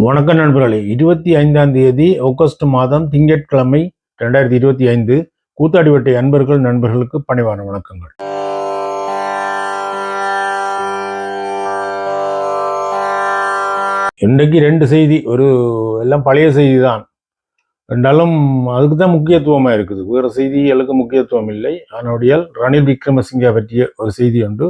வணக்கம் நண்பர்களே. இருபத்தி ஐந்தாம் தேதி ஆகஸ்ட் மாதம் திங்கட்கிழமை ரெண்டாயிரத்தி இருபத்தி ஐந்து கூத்தாடிவட்டை அன்பர்கள் நண்பர்களுக்கு பணிவான வணக்கங்கள். இன்றைக்கு ரெண்டு செய்தி. ஒரு எல்லாம் பழைய செய்தி தான் ரெண்டாலும் அதுக்கு தான் முக்கியத்துவமாக இருக்குது. வேறு செய்திகளுக்கு முக்கியத்துவம் இல்லை. அதனுடைய ரணில் விக்ரமசிங்கா பற்றிய ஒரு செய்தி உண்டு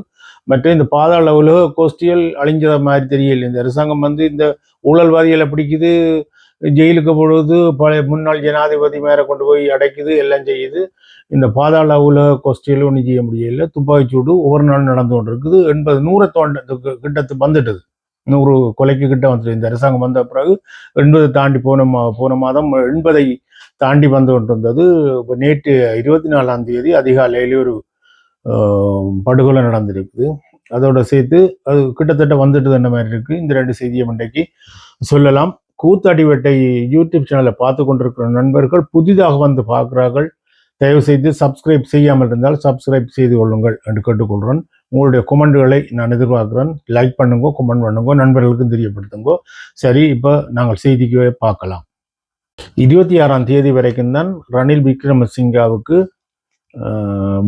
மற்ற இந்த பாதாள உலக கோஷ்டிகள் அழிஞ்சத மாதிரி தெரியல. இந்த அரசாங்கம் வந்து இந்த ஊழல்வாதிகளை பிடிக்குது ஜெயிலுக்கு பொழுது பழைய முன்னாள் ஜனாதிபதி மேலே கொண்டு போய் அடைக்குது எல்லாம் செய்யுது. இந்த பாதாள உலக கோஷ்டிகள் ஒன்றும் செய்ய முடியல. துப்பாக்கிச்சூடு ஒவ்வொரு நாள் நடந்து கொண்டு இருக்குது எண்பது நூறு தோண்ட கிட்டத்து வந்துட்டது. நூறு கொலைக்கு கிட்ட வந்துட்டு இந்த அரசாங்கம் வந்த பிறகு எண்பது தாண்டி போன மா போன மாதம் எண்பதை தாண்டி வந்து கொண்டிருந்தது. இப்போ நேற்று இருபத்தி நாலாம் தேதி அதிகாலையிலே ஒரு படுகொலை நடந்திருக்குது அதோட சேர்த்து அது கிட்டத்தட்ட வந்துட்டு என்ன மாதிரி இருக்குது இந்த ரெண்டு செய்தியை இன்றைக்கு சொல்லலாம். கூத்தாடிவட்டை யூடியூப் சேனலை பார்த்து கொண்டிருக்கிற நண்பர்கள் புதிதாக வந்து பார்க்குறார்கள். தயவு செய்து சப்ஸ்கிரைப் செய்யாமல் இருந்தால் சப்ஸ்கிரைப் செய்து கொள்ளுங்கள் என்று கேட்டுக்கொள்கிறேன். உங்களுடைய கொமெண்ட்களை நான் எதிர்பார்க்குறேன். லைக் பண்ணுங்க கொமெண்ட் பண்ணுங்க நண்பர்களுக்கும் தெரியப்படுத்துங்க. சரி இப்போ நாங்கள் செய்திக்கு பார்க்கலாம். இருபத்தி ஆறாம் தேதி வரைக்கும் தான் ரணில் விக்ரமசிங்காவுக்கு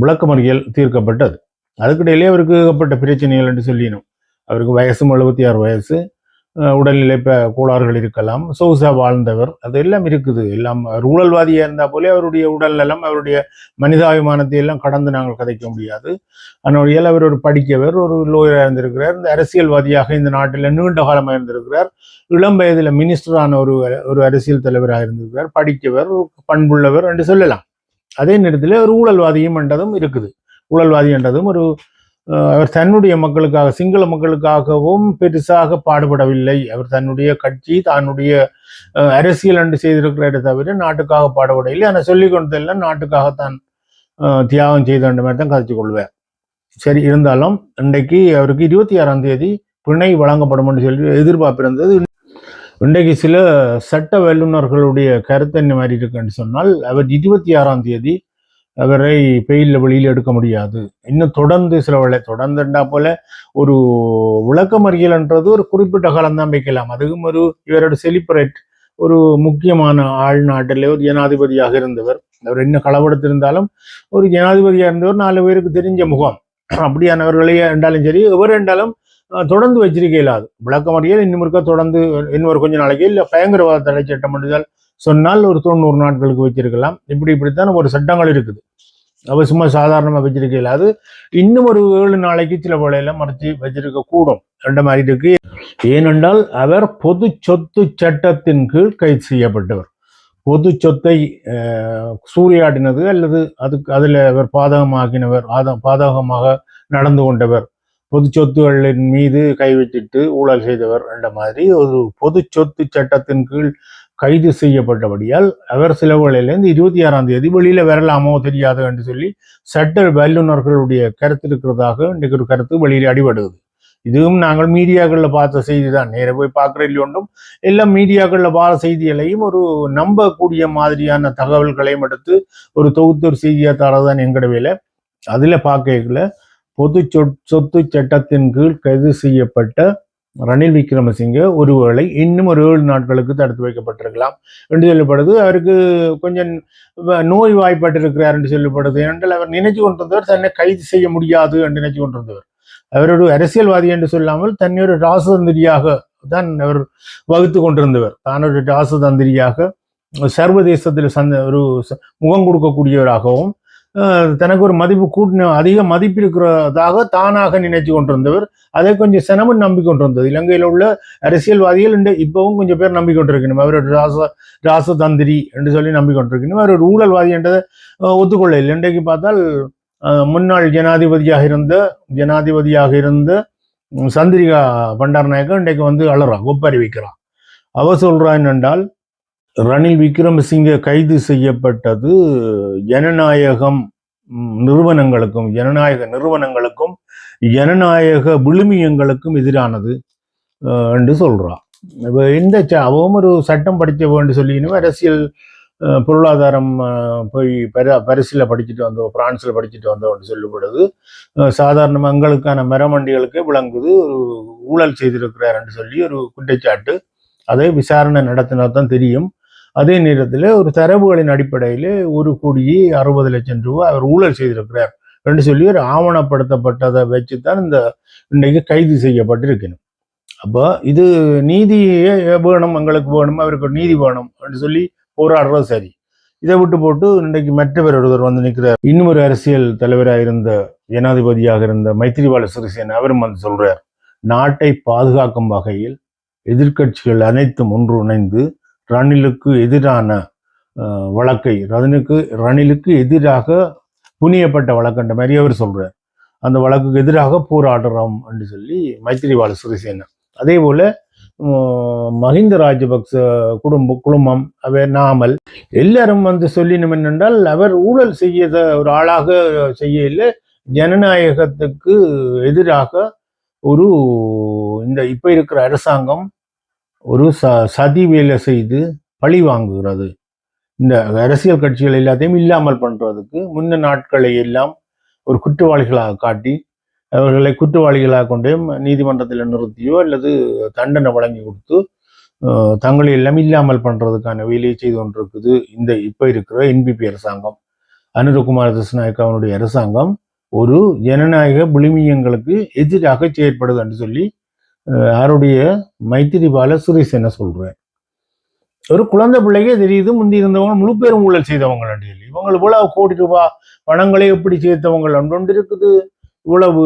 விளக்கமறியல் தீர்க்கப்பட்டது. அதுக்கிடையிலே அவருக்கு ஏகப்பட்ட பிரச்சனைகள் என்று சொல்லினோம். அவருக்கு வயசும் எழுபத்தி ஆறு வயசு உடல்நிலை கோளாறுகள் இருக்கலாம். சொகுசா வாழ்ந்தவர். அது எல்லாம் இருக்குது. எல்லாம் ஊழல்வாதியாக இருந்தால் போலே அவருடைய உடல் நலம் அவருடைய மனிதாபிமானத்தை எல்லாம் கடந்து நாங்கள் கதைக்க முடியாது. அதனுடைய அவர் ஒரு படிக்கவர் ஒரு லோயராக இருந்திருக்கிறார். இந்த அரசியல்வாதியாக இந்த நாட்டில் நீண்ட காலமாக இருந்திருக்கிறார். இளம் வயதில் மினிஸ்டரான ஒரு ஒரு அரசியல் தலைவராக இருந்திருக்கிறார். படிக்கவர் பண்புள்ளவர் என்று சொல்லலாம். அதே நேரத்தில் ஒரு ஊழல்வாதியும் என்றதும் இருக்குது. ஊழல்வாதி என்றதும் ஒரு அவர் தன்னுடைய மக்களுக்காக சிங்கள மக்களுக்காகவும் பெருசாக பாடுபடவில்லை. அவர் தன்னுடைய கட்சி தன்னுடைய அரசியல் என்று செய்திருக்கிறாரே தவிர நாட்டுக்காக பாடுபடவில்லை. ஆனால் சொல்லிக் கொண்டதெல்லாம் நாட்டுக்காகத்தான் அஹ், தியாகம் செய்த வேண்டும் மாதிரி தான் கதைச்சு கொள்வார் சரி இருந்தாலும் இன்றைக்கு அவருக்கு இருபத்தி ஆறாம் தேதி பிணை வழங்கப்படும் என்று சொல்லி எதிர்பார்ப்பு இருந்தது. இன்றைக்கு சில சட்ட வல்லுநர்களுடைய கருத்து என்ன மாதிரி இருக்குன்னு சொன்னால் அவர் இருபத்தி ஆறாம் தேதி அவரை பெயிலில் வெளியில் எடுக்க முடியாது. இன்னும் தொடர்ந்து சில வேலை தொடர்ந்துண்டா போல ஒரு விளக்கமறியல்ன்றது ஒரு குறிப்பிட்ட காலம் தான் வைக்கலாம். அதுவும் ஒரு இவரோட செலிப்ரேட் ஒரு முக்கியமான ஆள் நாட்டில் ஒரு ஜனாதிபதியாக இருந்தவர். அவர் என்ன களவெடுத்திருந்தாலும் ஒரு ஜனாதிபதியாக இருந்தவர் நாலு பேருக்கு தெரிஞ்ச முகம். அப்படியானவர்களே என்றாலும் சரி எவர் என்றாலும் தொடர்ந்து வச்சிருக்க இயலாது விளக்கமறியல் இன்னும் இருக்க தொடர்ந்து ஒரு கொஞ்ச நாளைக்கு. இல்லை பயங்கரவாத தடை சட்டம் என்றால் சொன்னால் ஒரு தொண்ணூறு நாட்களுக்கு வச்சிருக்கலாம். இப்படி இப்படித்தான் ஒரு சட்டங்கள் இருக்குது. அவ சும்மா சாதாரணமாக வச்சிருக்க இயலாது இன்னும் ஒரு ஏழு நாளைக்கு சில வேளையில மறைச்சி வச்சிருக்க கூடும். என்ற மாதிரி இருக்கு. ஏனென்றால் அவர் பொது சொத்து சட்டத்தின் கீழ் கைது செய்யப்பட்டவர். பொது சொத்தை சூறையாடினது அல்லது அதுக்கு அதில் அவர் பாதகமாக்கினவர் ஆத- பாதகமாக நடந்து கொண்டவர். பொது சொத்துகளின் மீது கை வச்சிட்டு ஊழல் செய்தவர் என்ற மாதிரி ஒரு பொது சொத்து சட்டத்தின் கீழ் கைது செய்யப்பட்டபடியால் அவர் சில வேளையிலேருந்து இருபத்தி ஆறாம் தேதி வெளியில வரலாமோ தெரியாது என்று சொல்லி சட்ட வல்லுநர்களுடைய கருத்து இருக்கிறதாக இன்றைக்கு ஒரு கருத்து வெளியில் அடிபடுது இதுவும் நாங்கள் மீடியாக்களில் பார்த்த செய்தி தான் நேர போய் பார்க்குற ஒன்றும். எல்லாம் மீடியாக்களில் பார்த்த செய்திகளையும் ஒரு நம்பக்கூடிய மாதிரியான தகவல்களையும் எடுத்து ஒரு தொகுத்து ஒரு செய்தியாக தரதான் எங்கட வேலை. அதில் பார்க்கல பொது சொத்து சட்டத்தின் கீழ் கைது செய்யப்பட்ட ரணில் விக்ரமசிங்க ஒருவேளை இன்னும் ஒரு ஏழு நாட்களுக்கு தடுத்து வைக்கப்பட்டிருக்கலாம் என்று சொல்லப்படுது. அவருக்கு கொஞ்சம் நோய் வாய்ப்பட்டிருக்கிறார் என்று சொல்லப்படுது. ஏனென்றால் அவர் நினைச்சு கொண்டிருந்தவர் தன்னை கைது செய்ய முடியாது என்று நினைச்சு கொண்டிருந்தவர். அவர் ஒரு அரசியல்வாதி என்று சொல்லாமல் தன்னை ஒரு ராசதந்திரியாக தான் அவர் வகுத்து கொண்டிருந்தவர். தான் ஒரு ராசதந்திரியாக சர்வதேசத்தில் சந்த ஒரு ச- முகம் கொடுக்கக்கூடியவராகவும் தனக்கு ஒரு மதிப்பு கூட்டின அதிக மதிப்பு இருக்கிறதாக தானாக நினைச்சு கொண்டிருந்தவர். அதை கொஞ்சம் சினமும் நம்பிக்கொண்டிருந்தது. இலங்கையில் உள்ள அரசியல்வாதிகள் இன்று இப்பவும் கொஞ்சம் பேர் நம்பிக்கொண்டிருக்கணும். அவர் ஒரு ராச ராசதந்திரி என்று சொல்லி நம்பிக்கொண்டிருக்கணும். அவர் ஒரு ஊழல்வாதி என்றதை ஒத்துக்கொள்ள இல்லை இன்றைக்கு பார்த்தால் முன்னாள் ஜனாதிபதியாக இருந்த ஜனாதிபதியாக இருந்த சந்திரிகா பண்டாரநாயக்கா இன்றைக்கு வந்து அலறா ஒப்பறிவிக்கிறான். அவர் அவ சொல்றா என்னென்றால் ரணில் விக்ரமசிங்க கைது செய்யப்பட்டது. ஜனநாயகம் நிறுவனங்களுக்கும் ஜனநாயக நிறுவனங்களுக்கும் ஜனநாயக விழுமியங்களுக்கும் எதிரானது என்று சொல்கிறான் இப்போ இந்த ச- அவவும் ஒரு சட்டம் படிக்க வேண்டும் சொல்லிக்கணும் அரசியல் பொருளாதாரம் போய் பர பரிசில் படிச்சுட்டு வந்தோம் பிரான்ஸில் படிச்சுட்டு வந்தோம்னு சொல்லப்படுது சாதாரண மக்களுக்கான மரமண்டிகளுக்கே விளங்குது ஒரு ஊழல் செய்திருக்கிறாருன்னு சொல்லி ஒரு குற்றச்சாட்டு அதை விசாரணை நடத்தினா தான் தெரியும். அதே நேரத்தில் ஒரு தரவுகளின் அடிப்படையில் ஒரு கோடியே அறுபது லட்சம் ரூபாய் அவர் ஊழல் செய்திருக்கிறார் என்று சொல்லி ஒரு ஆவணப்படுத்தப்பட்டதை வச்சு தான் இந்த இன்றைக்கு கைது செய்யப்பட்டிருக்கணும். அப்போ இது நீதியே வேணும் எங்களுக்கு வேணும் அவருக்கு ஒரு நீதி வேணும் என்று சொல்லி போராடுறது சரி. இதை விட்டு போட்டு இன்றைக்கு மற்றவர் ஒருவர் வந்து நிற்கிறார். இன்னும் ஒரு அரசியல் தலைவராக இருந்த ஜனாதிபதியாக இருந்த மைத்திரிபால சிறிசேன அவரும் வந்து சொல்றார் நாட்டை பாதுகாக்கும் வகையில் எதிர்க்கட்சிகள் அனைத்தும் ஒன்று இணைந்து ரணிலுக்கு எதிரான வழக்கை ரதனுக்கு ரணிலுக்கு எதிராக புனியப்பட்ட வழக்குன்ற மாதிரி அவர் சொல்கிறார் அந்த வழக்குக்கு எதிராக போராடுறோம் என்று சொல்லி மைத்திரிபால சிறிசேன அதே போல் மஹிந்த ராஜபக்ச குடும்ப குழுமம் அவர் நாமல் எல்லாரும் வந்து சொல்லினோம் என்னென்றால் அவர் ஊழல் செய்யத ஒரு ஆளாக செய்யல ஜனநாயகத்துக்கு எதிராக ஒரு இந்த இப்போ இருக்கிற அரசாங்கம் ஒரு ச சதி வேலை செய்து பழி வாங்குகிறது. இந்த அரசியல் கட்சிகள் எல்லாத்தையும் இல்லாமல் பண்ணுறதுக்கு முன்ன நாட்களை எல்லாம் ஒரு குற்றவாளிகளாக காட்டி அவர்களை குற்றவாளிகளாக கொண்டே நீதிமன்றத்தில் நிறுத்தியோ அல்லது தண்டனை வழங்கி கொடுத்து தங்களை எல்லாம் இல்லாமல் பண்ணுறதுக்கான வேலையை செய்து கொண்டிருக்குது இந்த இப்போ இருக்கிற என்பிபி அரசாங்கம். அனுரகுமார் திசுநாயக் அவனுடைய அரசாங்கம் ஒரு ஜனநாயக விழுமியங்களுக்கு எதிராக செயற்படுது என்று சொல்லி யாருடைய மைத்திரிபால சுரேசன சொல்றேன் ஒரு குழந்தை பிள்ளைக்கே தெரியுது முந்தி இருந்தவங்க முழு பேரும் ஊழல் செய்தவங்க சொல்லி இவங்க இவ்வளவு கோடி ரூபாய் பணங்களை எப்படி சேர்த்தவங்க ஒன்று இருக்குது. இவ்வளவு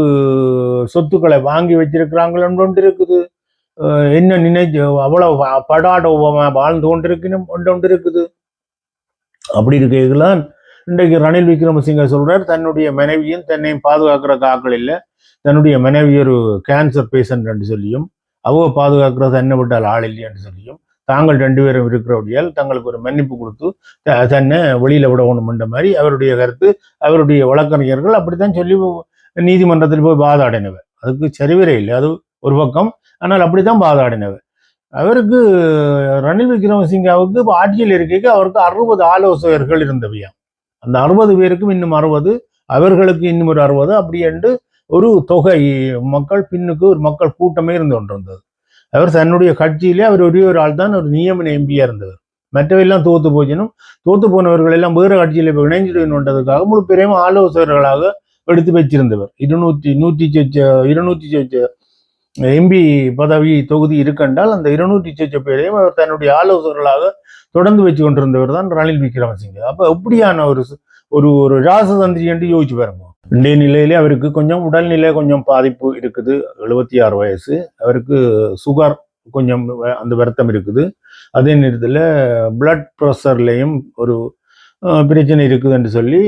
சொத்துக்களை வாங்கி வச்சிருக்கிறாங்க ஒன்று இருக்குது. என்ன நினைச்சு அவ்வளவு ப- வாழ்ந்து கொண்டிருக்கணும் ஒன்று ஒன்று இருக்குது. அப்படி இருக்கைகளான் இன்றைக்கு ரணில் விக்ரமசிங்க சொல்றார் தன்னுடைய மனைவியும் தன்னையும் பாதுகாக்கிற காக்கள் இல்லை. தன்னுடைய மனைவி ஒரு கேன்சர் பேஷண்ட் என்று சொல்லியும் அவ பாதுகாக்கிற தன்னை விட்டால் ஆள் இல்லை என்று சொல்லியும் தாங்கள் ரெண்டு பேரும் இருக்கிறபடியால் தங்களுக்கு ஒரு மன்னிப்பு கொடுத்து த- தன்னை வெளியில விடணும்ன்ற மாதிரி அவருடைய கருத்து அவருடைய வழக்கறிஞர்கள் அப்படித்தான் சொல்லி நீதிமன்றத்தில் போய் வாதாடினவர். அதுக்கு சரிவரே இல்லை அது ஒரு பக்கம். ஆனால் அப்படித்தான் வாதாடினவர். அவருக்கு ரணில் விக்ரமசிங்காவுக்கு ஆட்சியில் இருக்கைக்கு அவருக்கு அறுபது ஆலோசகர்கள் இருந்தவையாம். அந்த அறுபது பேருக்கும் இன்னும் அறுபது அவர்களுக்கு இன்னும் ஒரு அறுபது அப்படி என்று ஒரு தொகை மக்கள் பின்னுக்கு ஒரு மக்கள் கூட்டமே இருந்து கொண்டிருந்தது. அவர் தன்னுடைய கட்சியிலே அவர் ஒரே ஒரு ஆள் தான் ஒரு நியமன எம்பியா இருந்தவர். மற்றவையெல்லாம் தோத்து போச்சினும் தோத்து போனவர்கள் எல்லாம் வேறு கட்சியில இப்போ இணைஞ்சிடுன்றதுக்காக முழு பேரையும் ஆலோசகர்களாக எடுத்து வச்சிருந்தவர். இருநூற்றி நூற்றி சொச்ச இருநூற்றி சொச்ச எம்பி பதவி தொகுதி இருக்கென்றால் அந்த இருநூற்றி சொச்ச பேரையும் அவர் தன்னுடைய ஆலோசகர்களாக தொடர்ந்து வச்சு கொண்டிருந்தவர் தான் ரணில் விக்ரமசிங்க. அப்போ எப்படியான ஒரு ஒரு ஒரு ராசதந்திரி என்று யோசிச்சு பாருங்க. இன்றைய நிலையிலே அவருக்கு கொஞ்சம் உடல்நிலை கொஞ்சம் பாதிப்பு இருக்குது. எழுபத்தி ஆறு வயசு. அவருக்கு சுகர் கொஞ்சம் அந்த வருத்தம் இருக்குது. அதே நேரத்தில் பிளட் ப்ரெஷர்லேயும் ஒரு பிரச்சனை இருக்குது என்று சொல்லி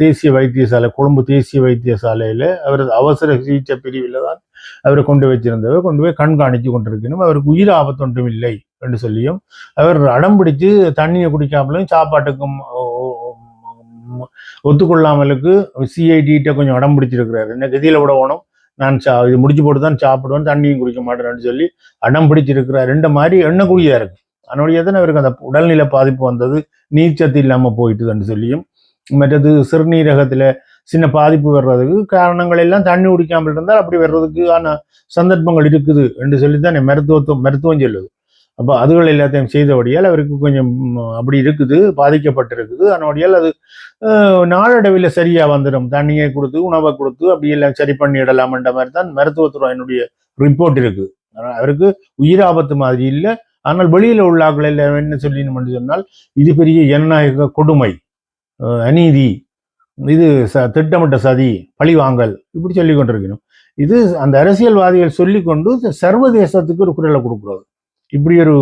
தேசிய வைத்தியசாலை கொழும்பு தேசிய வைத்தியசாலையில் அவர் அவசர சிகிச்சை பிரிவில் தான் அவரை கொண்டு வச்சிருந்தவர். கொண்டு போய் கண்காணித்து கொண்டிருக்கணும். அவருக்கு உயிர் ஆபத்து ஒன்றும் இல்லை என்று சொல்லியும் அவர் அடம் பிடிச்சு தண்ணியை குடிக்காமலும் சாப்பாட்டுக்கும் ஒத்துக்கொள்ளாமலுக்கு சிஐடிகிட்ட கொஞ்சம் அடம் பிடிச்சிருக்கிறாரு. என்ன கதியில் விட நான் சா இது முடிச்சு போட்டு தான் சாப்பிடுவேன் தண்ணியும் குடிக்க மாட்டேன்னு சொல்லி அடம் பிடிச்சிருக்கிறார். ரெண்டு மாதிரி எண்ணக்கூடியதாக இருக்கு. அதனுடைய தான் அவருக்கு அந்த உடல்நிலை பாதிப்பு வந்தது? நீர்ச்சத்து இல்லாமல் போயிட்டுதுன்னு சொல்லியும் மற்றது சிறுநீரகத்தில் சின்ன பாதிப்பு வர்றதுக்கு காரணங்கள் எல்லாம் தண்ணி குடிக்காமல் இருந்தால் அப்படி வர்றதுக்கான சந்தர்ப்பங்கள் இருக்குது என்று சொல்லி தான் மருத்துவத்துவம் மருத்துவம் சொல்லுது. அப்போ அதுகள் எல்லாத்தையும் செய்தபடியால் அவருக்கு கொஞ்சம் அப்படி இருக்குது பாதிக்கப்பட்டிருக்குது. அதனுடையால் அது நாளடைவில் சரியா வந்துடும். தண்ணியை கொடுத்து உணவை கொடுத்து அப்படி எல்லாம் சரி பண்ணிடலாம்ன்ற மாதிரி தான் மருத்துவத்துறையினுடைய ரிப்போர்ட் இருக்குது ஆனா, அவருக்கு உயிர் ஆபத்து மாதிரி இல்லை. ஆனால் வெளியில் உள்ள ஆட்கள் எல்லாம் என்ன என்று சொன்னால் இது பெரிய ஜனநாயக கொடுமை அநீதி இது ச திட்டமிட்ட சதி பழிவாங்கல் இப்படி சொல்லி கொண்டிருக்கணும் இது அந்த அரசியல்வாதிகள் சொல்லிக்கொண்டு சர்வதேசத்துக்கு ஒரு குரலை கொடுக்குறது. இப்படி ஒரு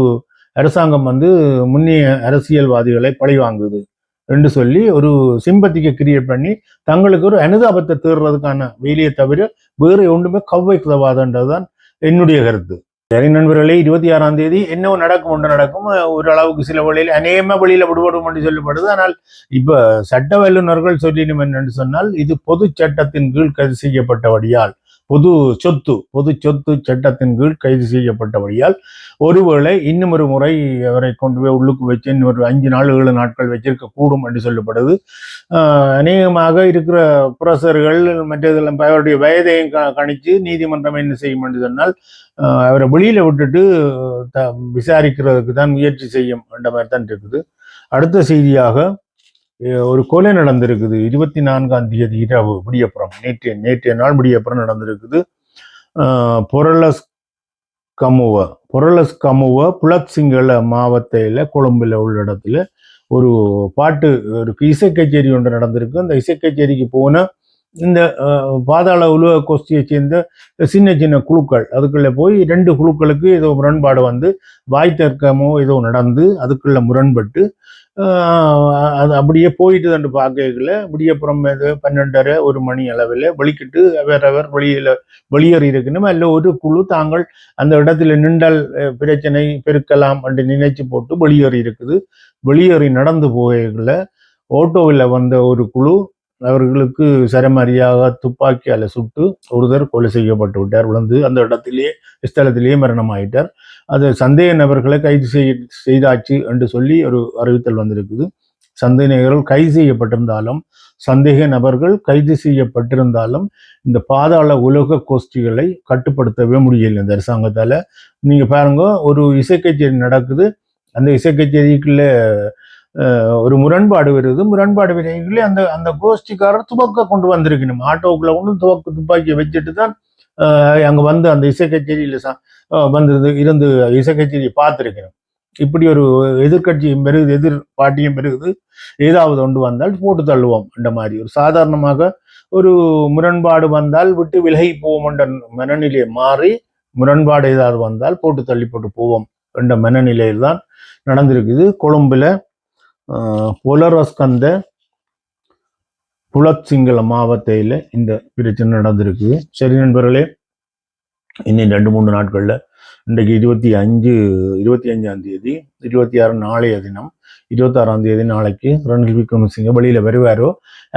அரசாங்கம் வந்து முன்னைய அரசியல்வாதிகளை பழிவாங்குது என்று சொல்லி ஒரு சிம்பத்திக்கு கிரியேட் பண்ணி தங்களுக்கு ஒரு அனுதாபத்தை தேர்றதுக்கான வேலையை தவிர வேறு ஒன்றுமே கவ்வை கவ்வைக்குதவாதன்றதுதான் என்னுடைய கருத்து. சரி நண்பர்களே இருபத்தி ஆறாம் தேதி என்ன நடக்கும் ஒன்று நடக்கும். ஒரு அளவுக்கு சில வழியில் அநேகமா வழியில் விடுபடும் என்று சொல்லப்படுது. ஆனால் இப்போ சட்ட வல்லுநர்கள் சொல்லிடும் என்று சொன்னால் இது பொது சட்டத்தின் கீழ் கைது செய்யப்பட்டபடியால் பொது சொத்து பொது சொத்து சட்டத்தின் கீழ் கைது செய்யப்பட்டபடியால் ஒருவேளை இன்னும் ஒரு முறை அவரை கொண்டு போய் உள்ளுக்கு வச்சு இன்னும் ஒரு அஞ்சு நாள் ஏழு நாட்கள் வச்சிருக்க கூடும் என்று சொல்லப்படுது. அநேகமாக இருக்கிற புரசர்கள் மற்றதெல்லாம் அவருடைய வயதையும் க- கணிச்சு நீதிமன்றம் என்ன செய்யும் என்று சொன்னால் அவரை வெளியில விட்டுட்டு த- விசாரிக்கிறதுக்கு தான் முயற்சி செய்யும் என்ற மாதிரி தான் இருக்குது. அடுத்த செய்தியாக ஒரு கொலை நடந்திருக்குது. இருபத்தி நான்காம் தேதி இரவு விடியப்புறம். நேற்றைய நேற்றைய நாள் விடியப்புறம் நடந்திருக்குது. பொரலஸ் கமுவ. பொரலஸ் கமுவ புலத் சிங்கள மாவட்டத்தில் கொழும்பில் உள்ள இடத்துல ஒரு பாட்டு ஒரு இசை கச்சேரி ஒன்று நடந்திருக்கு. அந்த இசை கச்சேரிக்கு போன இந்த பாதாள உலக கோஷ்டியை சேர்ந்த சின்ன சின்ன குழுக்கள். அதுக்குள்ளே போய் ரெண்டு குழுக்களுக்கு ஏதோ முரண்பாடு வந்து வாய் தர்க்கமோ ஏதோ நடந்து அதுக்குள்ளே முரண்பட்டு அது அப்படியே போயிட்டு தண்டு பார்க்கல விடியப்புறம் இது பன்னெண்டரை ஒரு மணி அளவில் வெளிக்கிட்டு வேறவர் வெளியில வெளியேறி இருக்கணும் அல்ல ஒரு குழு தாங்கள் அந்த இடத்துல நின்றால் பிரச்சனை பெருக்கலாம் என்று நினைச்சு போட்டு வெளியேறி இருக்குது. வெளியேறி நடந்து போகல ஓட்டோவில் வந்த ஒரு குழு அவர்களுக்கு சரமாரியாக துப்பாக்கியால் சுட்டு ஒருவர் கொலை செய்யப்பட்டு விட்டார். விழுந்து அந்த இடத்திலேயே ஸ்தலத்திலேயே மரணமாயிட்டார். அது சந்தேக நபர்களை கைது செய்ய செய்தாச்சு என்று சொல்லி ஒரு அறிவித்தல் வந்திருக்குது. சந்தேக நபர்கள் கைது செய்யப்பட்டிருந்தாலும் சந்தேக நபர்கள் கைது செய்யப்பட்டிருந்தாலும் இந்த பாதாள உலக கோஷ்டிகளை கட்டுப்படுத்தவே முடியல இந்த அரசாங்கத்தால். நீங்கள் பாருங்க ஒரு இசை கச்சேரி நடக்குது. அந்த இசை கச்சேரிக்குள்ள ஒரு முரண்பாடு வருது. முரண்பாடு வரையிலே அந்த அந்த கோஷ்டிக்காரர் துவக்க கொண்டு வந்திருக்கணும். ஆட்டோக்குள்ள கொண்டு துவக்க துப்பாக்கியை வச்சுட்டு தான் அங்கே வந்து அந்த இசை கச்சேரியில் ச- வந்தது இருந்து இசை கச்சேரியை பார்த்துருக்கணும். இப்படி ஒரு எதிர்க்கட்சியும் பெருகுது எதிர் பாட்டியும் பெருகுது. ஏதாவது ஒன்று வந்தால் போட்டு தள்ளுவோம் என்ற மாதிரி. ஒரு சாதாரணமாக ஒரு முரண்பாடு வந்தால் விட்டு விலகி போவோம் என்ற மனநிலையை மாறி முரண்பாடு ஏதாவது வந்தால் போட்டு தள்ளி போட்டு போவோம் என்ற மனநிலையில் தான் நடந்திருக்குது. கொழும்புல புலரஸ்கந்த புலத்சிங்கள மாவட்டத்தில் இந்த பிரச்சனை நடந்திருக்கு. சரி நண்பர்களே இன்னும் ரெண்டு மூணு நாட்களில் இன்றைக்கு இருபத்தி அஞ்சு இருபத்தி அஞ்சாம் தேதி இருபத்தி ஆறு நாளைய தினம் இருபத்தாறாம் தேதி நாளைக்கு ரணில் விக்ரமசிங்க வெளியில் வருவாரோ?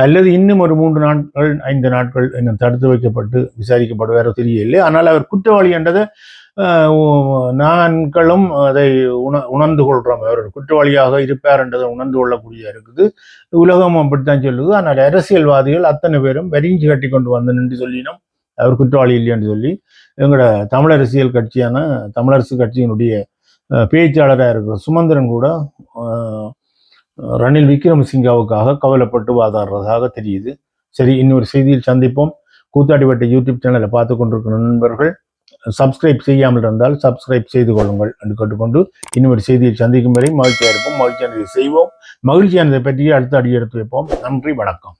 அல்லது இன்னும் ஒரு மூன்று நாட்கள் ஐந்து நாட்கள் என்ன தடுத்து வைக்கப்பட்டு விசாரிக்கப்படுவாரோ தெரியவில்லை. ஆனால் அவர் குற்றவாளி என்றதை நான்களும் அதை உண உணர்ந்து கொள்கிறோம் அவர் குற்றவாளியாக இருப்பார் என்றதை உணர்ந்து கொள்ளக்கூடிய இருக்குது. உலகம் அப்படித்தான் சொல்லுது. ஆனால் அரசியல்வாதிகள் அத்தனை பேரும் வரிஞ்சு கட்டி கொண்டு வந்து நின்று சொல்லினோம். அவர் குற்றவாளி இல்லைன்னு சொல்லி எங்களோட தமிழ் அரசியல் கட்சியான தமிழரசு கட்சியினுடைய பேச்சாளராக இருக்கிற சுமந்திரன் கூட ரணில் விக்ரமசிங்காவுக்காக கவலைப்பட்டு வாதாடுறதாக தெரியுது. சரி இன்னொரு செய்தியில் சந்திப்போம். கூத்தாடிப்பட்ட யூடியூப் சேனலை பார்த்து கொண்டிருக்கிற நண்பர்கள் சப்ஸ்கிரைப் செய்யாமல் இருந்தால் சப்ஸ்கிரைப் செய்து கொள்ளுங்கள் என்று கேட்டுக்கொண்டு இன்னொரு செய்தியில் சந்திக்கும் வரை மகிழ்ச்சியாக இருப்போம் மகிழ்ச்சியானதை செய்வோம். மகிழ்ச்சியானதை பற்றி அடுத்த அடி எடுத்து வைப்போம். நன்றி வணக்கம்.